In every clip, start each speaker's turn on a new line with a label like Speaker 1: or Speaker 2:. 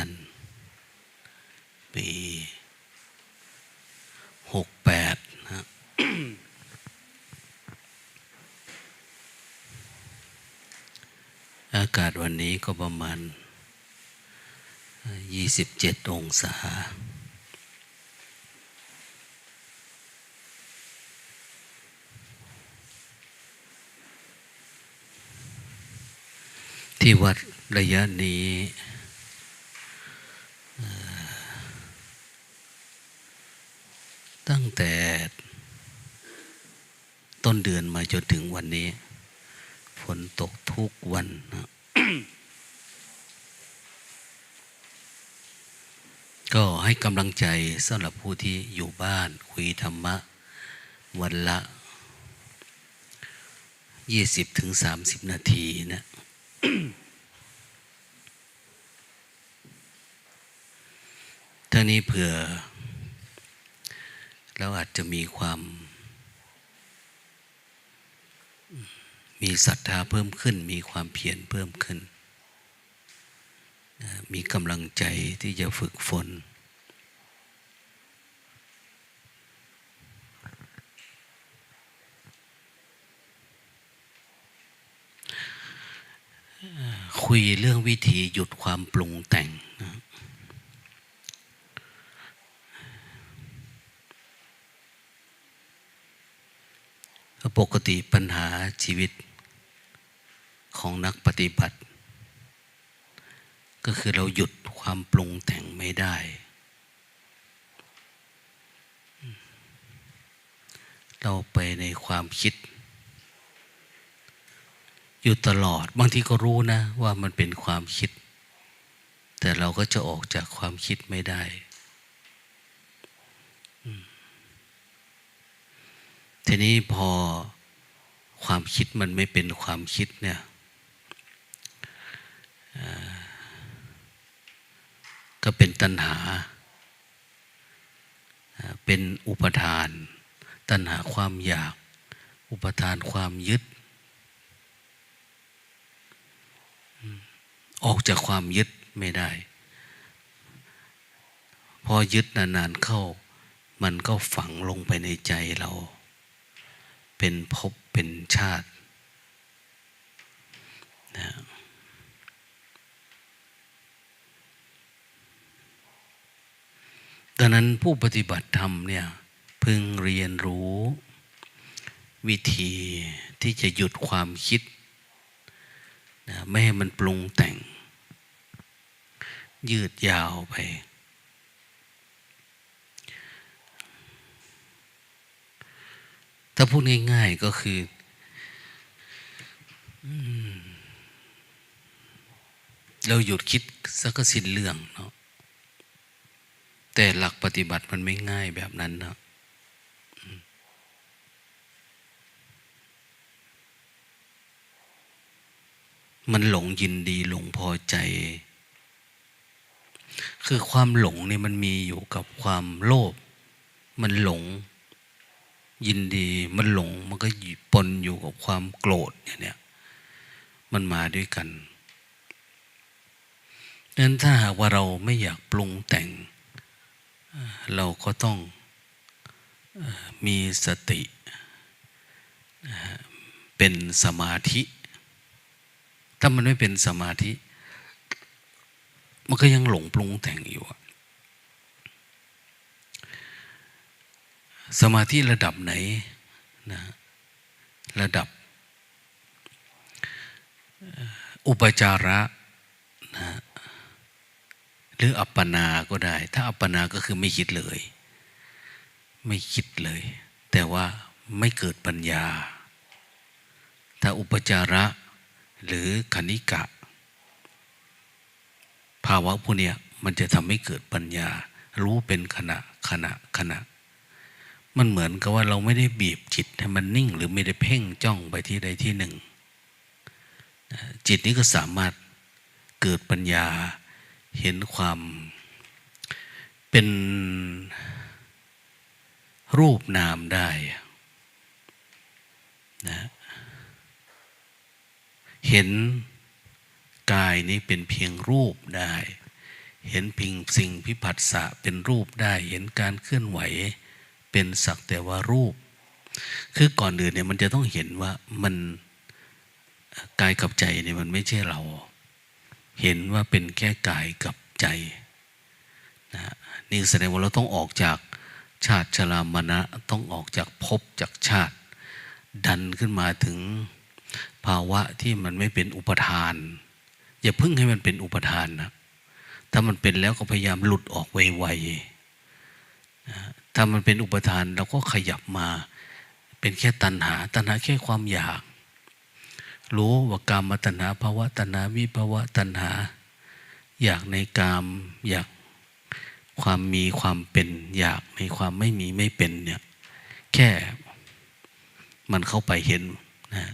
Speaker 1: ัน ปีหกแปดนะอากาศวันนี้ก็ประมาณยี่สิบเจ็ดองศาที่วัดระยะนี้เอ่อตั้ง แต่ต้นเดือนมาจนถึงวันนี้ ฝนตกทุกวันนะก็ให้กำลังใจสำหรับผู้ที่อยู่บ้านคุยธรรมะ วันละ 20-30ถึง30 นาทีนะท่านี้เผื่อ เราอาจจะมีความ มีศรัทธาเพิ่มขึ้น มีความเพียรเพิ่มขึ้น มีกำลังใจที่จะฝึกฝนคุยเรื่องวิธีหยุดความปรุงแต่งนะ ปกติปัญหาชีวิตของนักปฏิบัติ ก็คือเราหยุดความปรุงแต่งไม่ได้ เราไปในความคิด อยู่ตลอดบางทีก็รู้นะว่ามันเป็นความคิด แต่เราก็จะออกจากความคิดไม่ได้อืม ทีนี้พอความคิดมันไม่เป็นความคิดเนี่ยก็เป็นตัณหา เป็นอุปทาน ตัณหาความอยาก อุปทานความยึด ออกจากความยึดไม่ได้ พอยึดนานๆเข้า มันก็ฝังลงไปในใจเรา เป็นภพเป็นชาตินะดังนั้นผู้ปฏิบัติธรรมเนี่ยพึงเรียนรู้ วิธีที่จะหยุดความคิดนะไม่ให้มันปรุงแต่ง ยืดยาวไป ถ้าพูดง่ายๆก็คือเราหยุดคิดสักสิ้นเรื่องเนาะแต่หลักปฏิบัติมันไม่ง่ายแบบนั้นเนาะมันหลงยินดีหลงพอใจ คือความหลงเนี่ยมันมีอยู่กับความโลภมันหลง ยินดีมันหลงมันก็ปนอยู่กับความโกรธเนี่ยเนี่ยมันมาด้วยกันดังนั้นถ้าหากว่าเราไม่อยากปรุงแต่ง เราก็ต้องมีสติ เป็นสมาธิ ถ้ามันไม่เป็นสมาธิ มันก็ยังหลงปรุงแต่งอยู่อะ สมาธิระดับไหนนะระดับ อุปจาระนะหรืออัปปนาก็ได้ ถ้าอัปปนาก็คือไม่คิดเลย ไม่คิดเลย แต่ว่าไม่เกิดปัญญา ถ้าอุปจาระหรือคณิกะ ภาวะพวกนี้มันจะทำให้เกิดปัญญา รู้เป็นขณะขณะขณะ มันเหมือนกับว่าเราไม่ได้บีบจิตให้มันนิ่ง หรือไม่ได้เพ่งจ้องไปที่ใดที่หนึ่ง จิตนี้ก็สามารถเกิดปัญญาเห็นความเป็นรูปนามได้นะเห็นกายนี้เป็นเพียงรูปได้ เห็นพิงสิ่งพิผัสสะเป็นรูปได้ เห็นการเคลื่อนไหว เป็นสักแต่ว่ารูป คือก่อนอื่นเนี่ยมันจะต้องเห็นว่ามันกายกับใจเนี่ยมันไม่ใช่เรา เห็นว่าเป็นแค่กายกับใจนะนี่แสดงว่าเราต้องออกจากชาติชรามณะต้องออกจากภพจากชาติ ดันขึ้นมาถึงภาวะที่มันไม่เป็นอุปทาน อย่าพึ่งให้มันเป็นอุปทานนะถ้ามันเป็นแล้วก็พยายามหลุดออกไวๆ ถ้ามันเป็นอุปทานเราก็ขยับมา เป็นแค่ตัณหา ตัณหาแค่ความอยาก รู้ว่ากามตัณหาภาวะตัณหาวิภาวะตัณหา อยากในกาม อยากความมีความเป็น อยากในความไม่มีไม่เป็นเนี่ยแค่มันเข้าไปเห็นนะ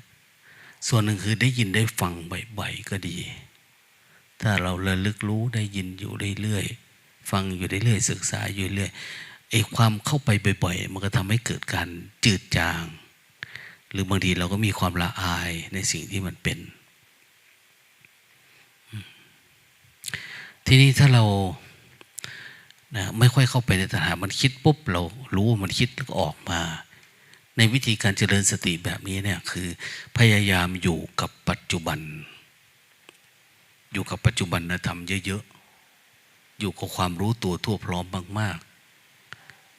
Speaker 1: ส่วนหนึ่งคือได้ยินได้ฟังบ่อยๆก็ดี ถ้าเราระลึกรู้ได้ยินอยู่เรื่อยๆฟังอยู่เรื่อยๆศึกษาอยู่เรื่อย ไอ้ความเข้าไปบ่อย ๆ มันก็ทำให้เกิดการจืดจาง หรือบางทีเราก็มีความละอายในสิ่งที่มันเป็น ทีนี้ถ้าเรานะไม่ค่อยเข้าไปในตัณหา มันคิดปุ๊บเรารู้ว่ามันคิดแล้วก็ออกมา ในวิธีการเจริญสติแบบนี้เนี่ยคือพยายามอยู่กับปัจจุบัน อยู่กับปัจจุบันนะทำเยอะๆ อยู่กับความรู้ตัวทั่วพร้อมมากๆ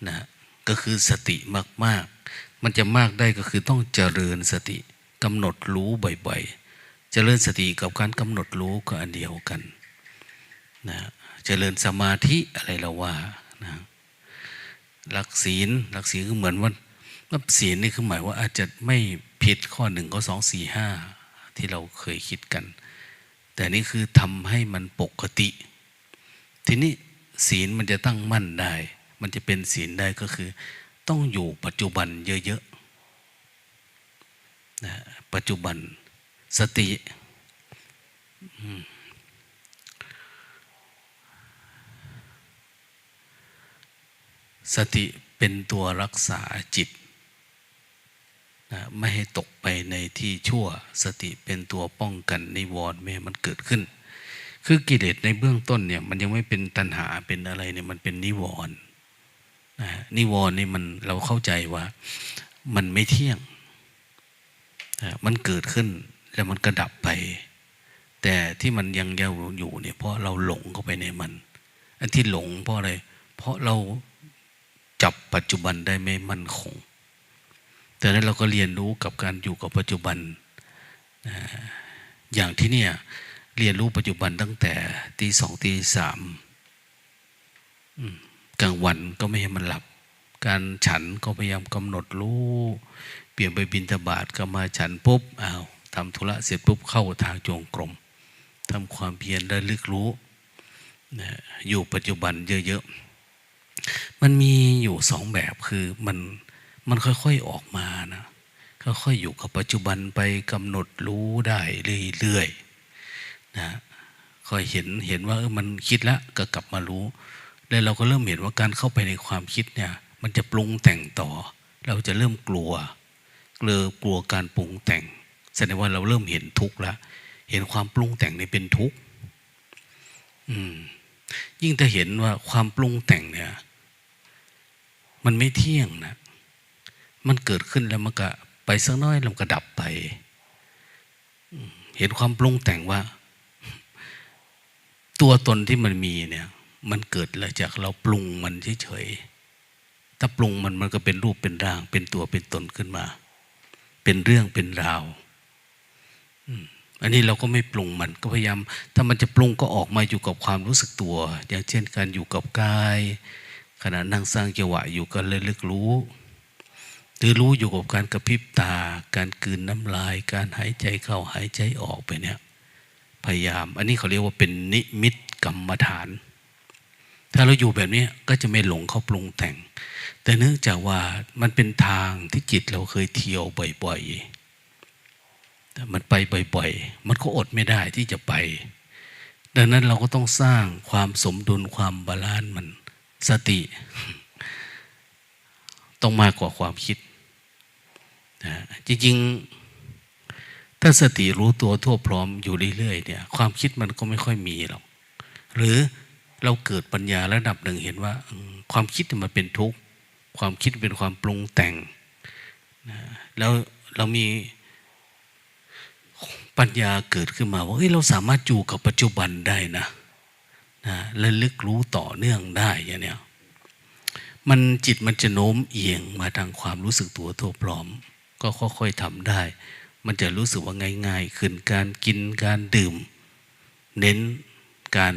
Speaker 1: นะก็คือสติมากๆ มันจะมากได้ก็คือต้องเจริญสติกำหนดรู้บ่อยๆ เจริญสติกับการกำหนดรู้ก็อันเดียวกันนะเจริญสมาธิอะไรเราว่านะหลักศีลหลักศีลก็เหมือนว่าับศีลนี่คือหมายว่าอาจจะไม่ผิดข้อหนึ่งข้อสองสี่ห้าที่เราเคยคิดกัน แต่นี่คือทำให้มันปกติ ทีนี้ศีลมันจะตั้งมั่นได้ มันจะเป็นศีลได้ก็คือ ต้องอยู่ปัจจุบันเยอะๆนะปัจจุบันสติสติเป็นตัวรักษาจิตนะไม่ให้ตกไปในที่ชั่ว สติเป็นตัวป้องกันนิวรณ์ไม่ให้มันเกิดขึ้น คือกิเลสในเบื้องต้นเนี่ย มันยังไม่เป็นตัณหาเป็นอะไรเนี่ยมันเป็นนิวรณ์ นิวรณ์นี่มันเราเข้าใจว่า มันไม่เที่ยง มันเกิดขึ้นแล้วมันกระดับไป แต่ที่มันยังยาวอยู่เนี่ยเพราะเราหลงเข้าไปในมัน อันที่หลงเพราะอะไร เพราะเราจับปัจจุบันได้ไม่มั่นคง แต่นั้นเราก็เรียนรู้กับการอยู่กับปัจจุบัน อย่างที่เนี่ยเรียนรู้ปัจจุบันตั้งแต่ตีสองตีสาม กลางวันก็ไม่ให้มันหลับ การฉันก็พยายามกำหนดรู้เปลี่ยนไปบินทบาทก็มาฉันปุ๊บอ้าวทำธุระเสร็จปุ๊บเข้าทางจงกรมทำความเพียรได้ลึกรู้นะอยู่ปัจจุบันเยอะๆ มันมีอยู่สองแบบคือมันมันค่อยๆออกมานะค่อยๆอยู่กับปัจจุบันไปกำหนดรู้ได้เรื่อยๆนะค่อยเห็นเห็นว่าเออมันคิดแล้วก็กลับมารู้ แล้วเราก็เริ่มเห็นว่าการเข้าไปในความคิดเนี่ย มันจะปรุงแต่งต่อ เราจะเริ่มกลัวเกลัวกลัวการปรุงแต่ง แสดงว่าเราเริ่มเห็นทุกข์แล้วเห็นความปรุงแต่งในเป็นทุกข์ยิ่งถ้าเห็นว่าความปรุงแต่งเนี่ย มันไม่เที่ยงนะมันเกิดขึ้นแล้วมันก็ไปสักน้อยแล้วมันก็ดับไปเห็นความปรุงแต่งว่า ตัวตนที่มันมีเนี่ย มันเกิดแล้วจากเราปรุงมันเฉยๆ ถ้าปรุงมันมันก็เป็นรูปเป็นร่าง เป็นตัวเป็นตนขึ้นมา เป็นเรื่องเป็นราว อันนี้เราก็ไม่ปรุงมันก็พยายาม ถ้ามันจะปรุงก็ออกมาอยู่กับความรู้สึกตัว อย่างเช่นการอยู่กับกาย ขณะนั่งสร้างจังหวะอยู่ก็เลยลึกรู้หรือรู้อยู่กับการกระพริบตา การกืนน้ำลาย การหายใจเข้าหายใจออกไปเนี่ย พยายาม อันนี้เขาเรียกว่าเป็นนิมิตกรรมฐาน ถ้าเราอยู่แบบนี้ก็จะไม่หลงเข้าปรุงแต่ง แต่เนื่องจากว่ามันเป็นทางที่จิตเราเคยเที่ยวบ่อยๆมันไปบ่อยๆ มันก็อดไม่ได้ที่จะไป ดังนั้นเราก็ต้องสร้างความสมดุลความบาลานซ์มันสติ ต้องมากกว่าความคิดนะจริงๆ ถ้าสติรู้ตัวทั่วพร้อมอยู่เรื่อยๆเนี่ย ความคิดมันก็ไม่ค่อยมีหรอกหรือ เราเกิดปัญญาระดับหนึ่งเห็นว่า ความคิดมันเป็นทุกข์ความคิดเป็นความปรุงแต่งนะแล้วเรามีปัญญาเกิดขึ้นมาว่าเฮ้ยเราสามารถอยู่กับปัจจุบันได้นะนะและลึกรู้ต่อเนื่องได้อย่างเนี้ยมันจิตมันจะโน้มเอียงมาทางความรู้สึกตัวทั่วพร้อม ก็ค่อยๆทำได้ มันจะรู้สึกว่าง่าย ๆ ขึ้นการกินการดื่ม เน้นการ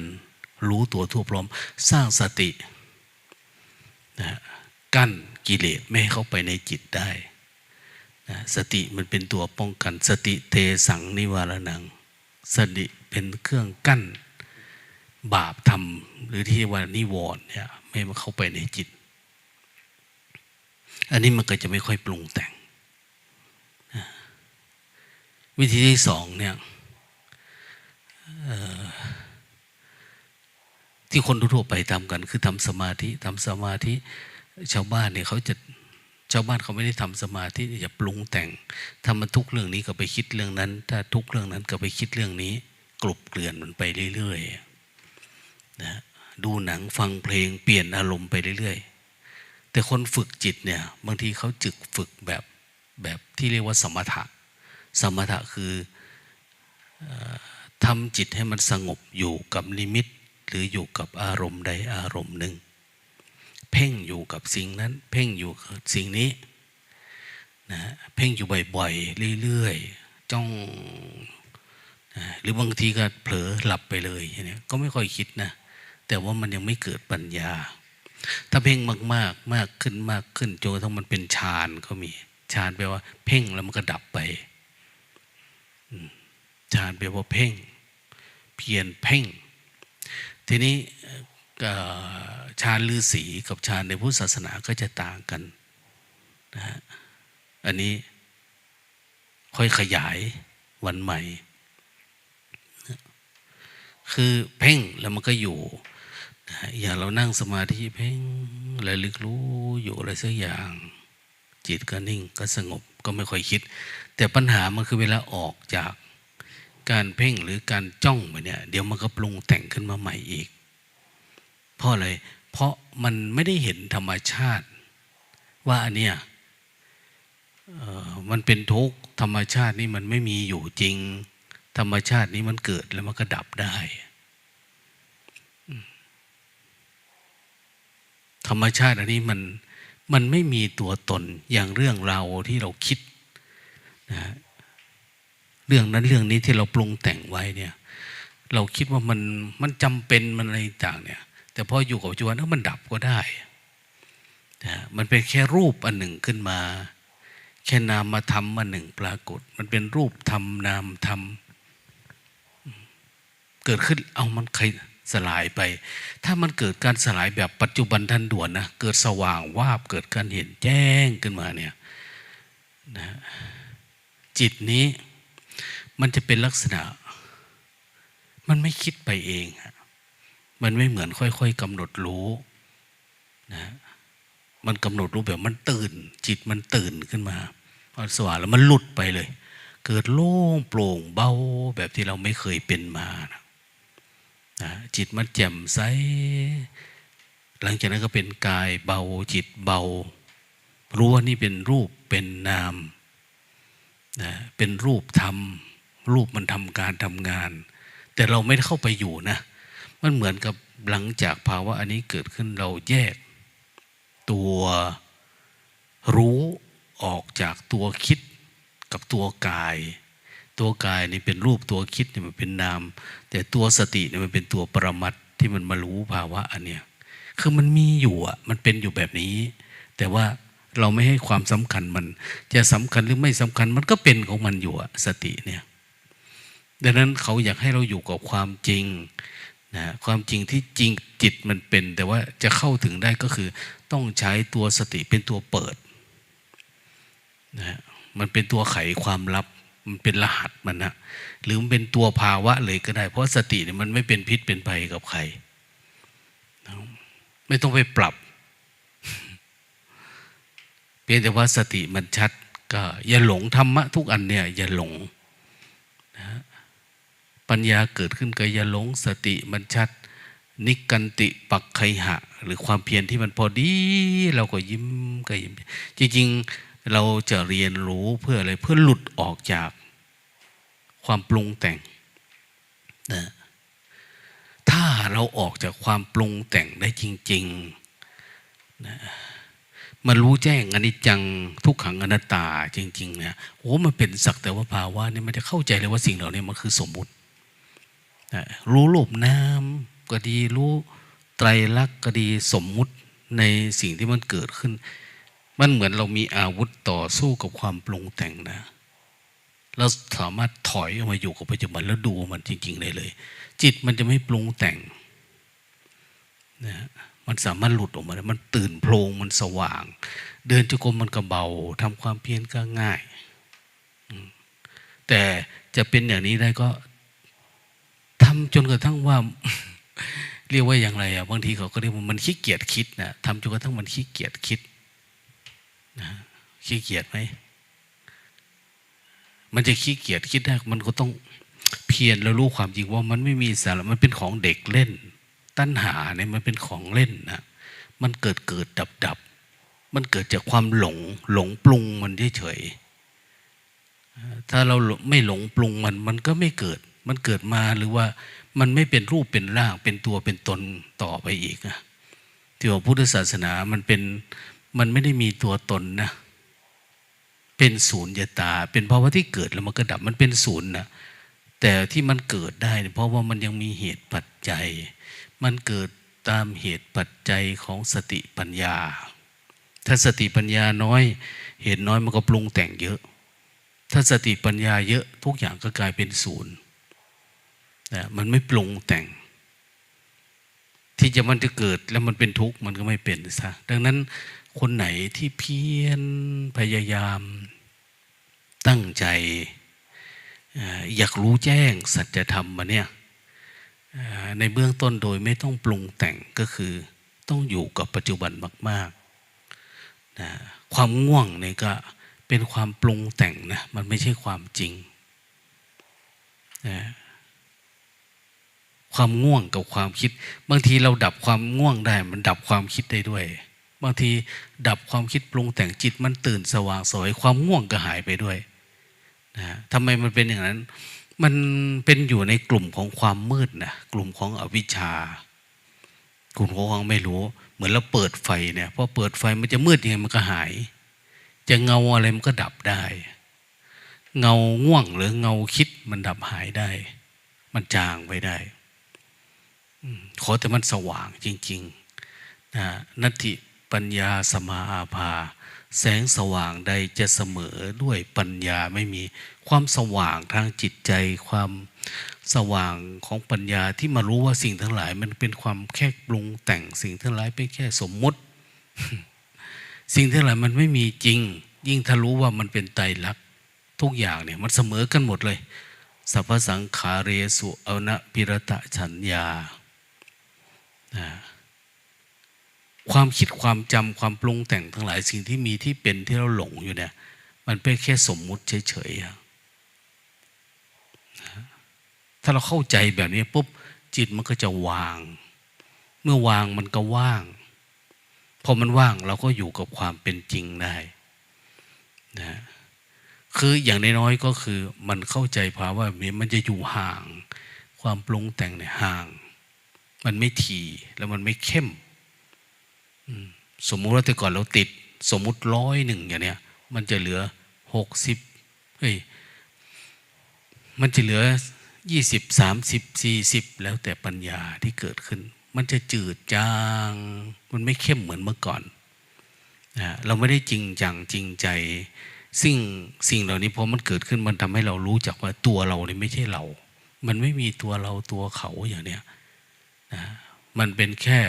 Speaker 1: รู้ตัวทั่วพร้อม สร้างสตินะกั้นกิเลสไม่ให้เข้าไปในจิตได้นะสติมันเป็นตัวป้องกัน สติเทสังนิวารนัง สติเป็นเครื่องกั้นบาปทำหรือที่ว่านิวรณ์เนี่ยไม่ให้มันเข้าไปในจิต อันนี้มันก็จะไม่ค่อยปรุงแต่งนะวิธีที่สองเนี่ย ที่คนทั่วไปทำกัน คือทำสมาธิทำสมาธิชาวบ้านเนี่ยเขาจะชาวบ้านเขาไม่ได้ทำสมาธิจะปรุงแต่งถ้ามันทุกเรื่องนี้ก็ไปคิดเรื่องนั้น ถ้าทุกเรื่องนั้นก็ไปคิดเรื่องนี้ กลบเกลื่อนมันไปเรื่อยๆนะดูหนังฟังเพลงเปลี่ยนอารมณ์ไปเรื่อยๆ แต่คนฝึกจิตเนี่ยบางทีเขาจึกฝึกแบบแบบที่เรียกว่าสมถะ สมถะคือทำจิตให้มันสงบอยู่กับนิมิต หรืออยู่กับอารมณ์ใดอารมณ์หนึ่ง เพ่งอยู่กับสิ่งนั้น เพ่งอยู่กับสิ่งนี้นะเพ่งอยู่บ่อยๆเรื่อยๆจ้องนะหรือบางทีก็เผลอหลับไปเลยอย่างนี้ก็ไม่ค่อยคิดนะแต่ว่ามันยังไม่เกิดปัญญา ถ้าเพ่งมากๆมากขึ้นมากขึ้นจนกระทั่งมันเป็นฌานก็มีฌานแปลว่า เพ่งแล้วมันก็ดับไปฌานแปลว่าเพ่ง เพียรเพ่ง ทีนี้ฌานฤาษีกับฌานในพุทธศาสนาก็จะต่างกันนะฮะอันนี้ค่อยขยายวันใหม่ คือเพ่งแล้วมันก็อยู่อย่างเรานั่งสมาธิเพ่งระลึกรู้อยู่อะไรสักอย่าง จิตก็นิ่งก็สงบก็ไม่ค่อยคิด แต่ปัญหามันคือเวลาออกจาก การเพ่งหรือการจ้องไปเนี่ยเดี๋ยวมันก็ปรุงแต่งขึ้นมาใหม่อีก เพราะอะไร เพราะมันไม่ได้เห็นธรรมชาติ ว่าอันเนี้ยมันเป็นทุกข์ธรรมชาตินี่มันไม่มีอยู่จริง ธรรมชาตินี้มันเกิดแล้วมันก็ดับได้ธรรมชาติอันนี้มันมันไม่มีตัวตนอย่างเรื่องเราที่เราคิดนะ เรื่องนั้นเรื่องนี้ที่เราปรุงแต่งไว้เนี่ย เราคิดว่ามันมันจำเป็นมันอะไรต่างเนี่ย แต่พออยู่กับปัจจุบันมันดับก็ได้นะมันเป็นแค่รูปอันหนึ่งขึ้นมา แค่นามมาทำมาหนึ่งปรากฏ มันเป็นรูปทำนามทำเกิดขึ้นเอามันใครสลายไป ถ้ามันเกิดการสลายแบบปัจจุบันทันด่วนนะ เกิดสว่างวาบ เกิดการเห็นแจ้งขึ้นมาเนี่ยนะจิตนี้ มันจะเป็นลักษณะ มันไม่คิดไปเองมันไม่เหมือนค่อย ๆกำหนดรู้นะมันกำหนดรู้แบบมันตื่น จิตมันตื่นขึ้นมาพอสว่างแล้วมันหลุดไปเลย เกิดโล่งโปร่งเบาแบบที่เราไม่เคยเป็นมานะนะจิตมันแจ่มใสหลังจากนั้นก็เป็นกายเบาจิตเบา รู้ว่านี่เป็นรูปเป็นนามนะเป็นรูปธรรม รูปมันทำการทำงาน แต่เราไม่ได้เข้าไปอยู่นะ มันเหมือนกับหลังจากภาวะอันนี้เกิดขึ้นเราแยก ตัวรู้ออกจากตัวคิดกับตัวกาย ตัวกายนี่เป็นรูปตัวคิดนี่มันเป็นนาม แต่ตัวสตินี่มันเป็นตัวปรมัตที่มันมารู้ภาวะอันเนี้ยคือมันมีอยู่อะมันเป็นอยู่แบบนี้ แต่ว่าเราไม่ให้ความสำคัญมัน จะสำคัญหรือไม่สำคัญมันก็เป็นของมันอยู่อะสติเนี่ย ดังนั้นเขาอยากให้เราอยู่กับความจริงนะความจริงที่จริงจิตมันเป็น แต่ว่าจะเข้าถึงได้ก็คือ ต้องใช้ตัวสติเป็นตัวเปิดนะมันเป็นตัวไขความลับ มันเป็นรหัสมันนะหรือมันเป็นตัวภาวะเลยก็ได้ เพราะสติเนี่ยมันไม่เป็นพิษเป็นภัยกับใครนะไม่ต้องไปปรับ เพียงแต่ว่าสติมันชัด ก็อย่าหลงธรรมะทุกอันเนี่ยอย่าหลงนะ ปัญญาเกิดขึ้นก็อย่าหลงสติมันชัด นิกันติปักไคหะ หรือความเพียรที่มันพอดี เราก็ยิ้มก็ยิ้ม จริงๆเราจะเรียนรู้เพื่ออะไรเพื่อหลุดออกจากความปรุงแต่งนะถ้าเราออกจากความปรุงแต่งได้จริงๆนะมารู้แจ้งอนิจจังทุกขังอนัตตาจริงๆเนี่ยโอ้มันเป็นสักแต่ว่าภาวะเนี่ยมันจะเข้าใจเลยว่าสิ่งเหล่านี้มันคือสมมุติ รู้รูปน้ำก็ดีรู้ไตรลักษณ์ก็ดีสมมุติในสิ่งที่มันเกิดขึ้น มันเหมือนเรามีอาวุธต่อสู้กับความปรุงแต่งนะเราสามารถถอยออกมาอยู่กับปัจจุบันแล้วดูมันจริง ๆ ได้เลย จิตมันจะไม่ปรุงแต่งนะมันสามารถหลุดออกมาได้มันตื่นโพลงมันสว่าง เดินจุกรมมันก็เบาทำความเพียรก็ง่าย แต่จะเป็นอย่างนี้ได้ก็ ทำจนกระทั่งว่า เรียกว่าอย่างไรอะบางทีเขาก็เรียกว่ามันขี้เกียจคิดนะทำจนกระทั่งมันขี้เกียจคิดนะขี้เกียจไหมมันจะขี้เกียจคิดได้มันก็ต้องเพียรแล้วรู้ความจริงว่ามันไม่มีสาระมันเป็นของเด็กเล่น ตัณหาเนี่ยมันเป็นของเล่นนะมันเกิดเกิดดับดับมันเกิดจากความหลงหลงปรุงมันเฉยถ้าเราไม่หลงปรุงมันมันก็ไม่เกิด มันเกิดมาหรือว่ามันไม่เป็นรูปเป็นร่างเป็นตัวเป็นตนต่อไปอีกนะที่ว่าพุทธศาสนามันเป็นมันไม่ได้มีตัวตนนะ เป็นศูนย์ยตา เป็นภาวะที่เกิดแล้วมันก็ดับมันเป็นศูนย์นะแต่ที่มันเกิดได้ เพราะว่ามันยังมีเหตุปัจจัย มันเกิดตามเหตุปัจจัยของสติปัญญา ถ้าสติปัญญาน้อย เหตุน้อยมันก็ปรุงแต่งเยอะ ถ้าสติปัญญาเยอะทุกอย่างก็กลายเป็นศูนย์ นะมันไม่ปรุงแต่ง ที่จะมันจะเกิดแล้วมันเป็นทุกข์มันก็ไม่เป็นซะดังนั้นคนไหนที่เพียรพยายาม ตั้งใจ อยากรู้แจ้งสัจธรรมมาเนี่ยในเบื้องต้นโดยไม่ต้องปรุงแต่งก็คือต้องอยู่กับปัจจุบันมากๆนะความง่วงเนี่ยก็เป็นความปรุงแต่งนะมันไม่ใช่ความจริงนะ ความง่วงกับความคิด บางทีเราดับความง่วงได้ มันดับความคิดได้ด้วย บางทีดับความคิดปรุงแต่งจิตมันตื่นสว่างสวยความง่วงก็หายไปด้วยนะทำไมมันเป็นอย่างนั้น มันเป็นอยู่ในกลุ่มของความมืดนะกลุ่มของอวิชชากลุ่มของความไม่รู้ เหมือนเราเปิดไฟเนี่ยพอเปิดไฟมันจะมืดยังไงมันก็หาย จะเงาอะไรมันก็ดับได้เงาง่วงหรือเงาคิดมันดับหายได้ มันจางไปได้ ขอแต่มันสว่างจริงๆนะนัตติปัญญาสมาอาภา แสงสว่างใดจะเสมอด้วยปัญญาไม่มีความสว่างทางจิตใจ ความสว่างของปัญญาที่มารู้ว่าสิ่งทั้งหลาย มันเป็นความแค่ปรุงแต่งสิ่งทั้งหลายเป็นแค่สมมติ สิ่งทั้งหลายมันไม่มีจริง ยิ่งถ้ารู้ว่ามันเป็นไตรลักษณ์ทุกอย่างเนี่ยมันเสมอกันหมดเลยสัพพสังขาเรสุอนะพิรตะฉันยา ความคิดความจำความปรุงแต่งทั้งหลายสิ่งที่มีที่เป็นที่เราหลงอยู่เนี่ย มันเป็นแค่สมมุติเฉยๆ ถ้าเราเข้าใจแบบนี้ปุ๊บจิตมันก็จะวาง เมื่อวางมันก็ว่าง พอมันว่างเราก็อยู่กับความเป็นจริงได้นะคืออย่างน้อยๆก็คือมันเข้าใจภาวะแบบนี้มันจะอยู่ห่าง ความปรุงแต่งเนี่ยห่าง มันไม่ทีแล้วมันไม่เข้มสมมุติว่าแต่ก่อนเราติด สมมุติร้อยหนึ่งอย่างเนี้ย มันจะเหลือหกสิบเฮ้ยมันจะเหลือยี่สิบสามสิบสี่สิบแล้วแต่ปัญญาที่เกิดขึ้น มันจะจืดจาง มันไม่เข้มเหมือนเมื่อก่อนนะเราไม่ได้จริงจังจริงใจสิ่งสิ่งเหล่านี้พอมันเกิดขึ้นมันทำให้เรารู้จักว่าตัวเราเนี่ยไม่ใช่เรา มันไม่มีตัวเราตัวเขาอย่างเนี้ย นะมันเป็นแค่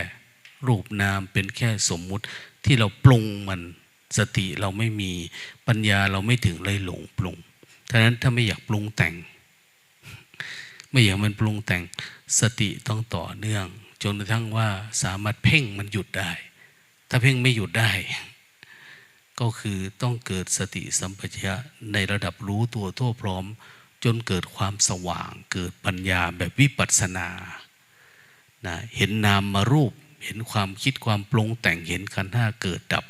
Speaker 1: รูปนามเป็นแค่สมมุติที่เราปรุงมันสติเราไม่มีปัญญาเราไม่ถึงเลยหลงปรุงท่านั้นถ้าไม่อยากปรุงแต่ง ไม่อยากมันปรุงแต่งสติต้องต่อเนื่อง จนกระทั่งว่าสามารถเพ่งมันหยุดได้ ถ้าเพ่งไม่หยุดได้ ก็คือต้องเกิดสติสัมปชัญญะในระดับรู้ตัวทั่วพร้อม จนเกิดความสว่าง เกิดปัญญาแบบวิปัสสนา นะเห็นนามมารูป เห็นความคิดความปรุงแต่งเห็นขันห้าเกิดดับ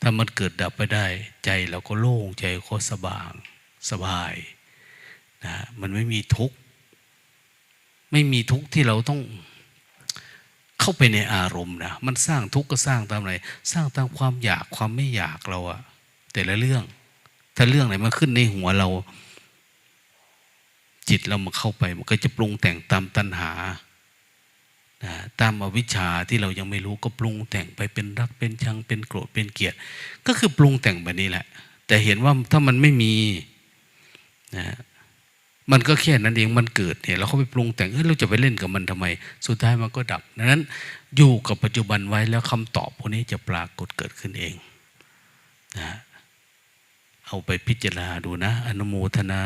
Speaker 1: ถ้ามันเกิดดับไปได้ ใจเราก็โล่งใจก็สบางสบายนะมันไม่มีทุกข์ไม่มีทุกข์ที่เราต้องเข้าไปในอารมณ์นะมันสร้างทุกข์ก็สร้างตามไหนสร้างตามความอยากความไม่อยากเราอะแต่ละเรื่อง ถ้าเรื่องไหนมาขึ้นในหัวเรา จิตเรามาเข้าไปมันก็จะปรุงแต่งตามตัณหา นะตามอวิชชาที่เรายังไม่รู้ก็ปรุงแต่งไปเป็นรักเป็นชังเป็นโกรธเป็นเกลียด ก็คือปรุงแต่งแบบนี้แหละ แต่เห็นว่าถ้ามันไม่มีนะมันก็แค่นั้นเองมันเกิดเนี่ยเราเข้าไปปรุงแต่งเฮ้ยเราจะไปเล่นกับมันทำไม สุดท้ายมันก็ดับดังนั้นอยู่กับปัจจุบันไว้แล้วคำตอบพวกนี้จะปรากฏเกิดขึ้นเองนะเอาไปพิจารณาดูนะ อนุโมทนา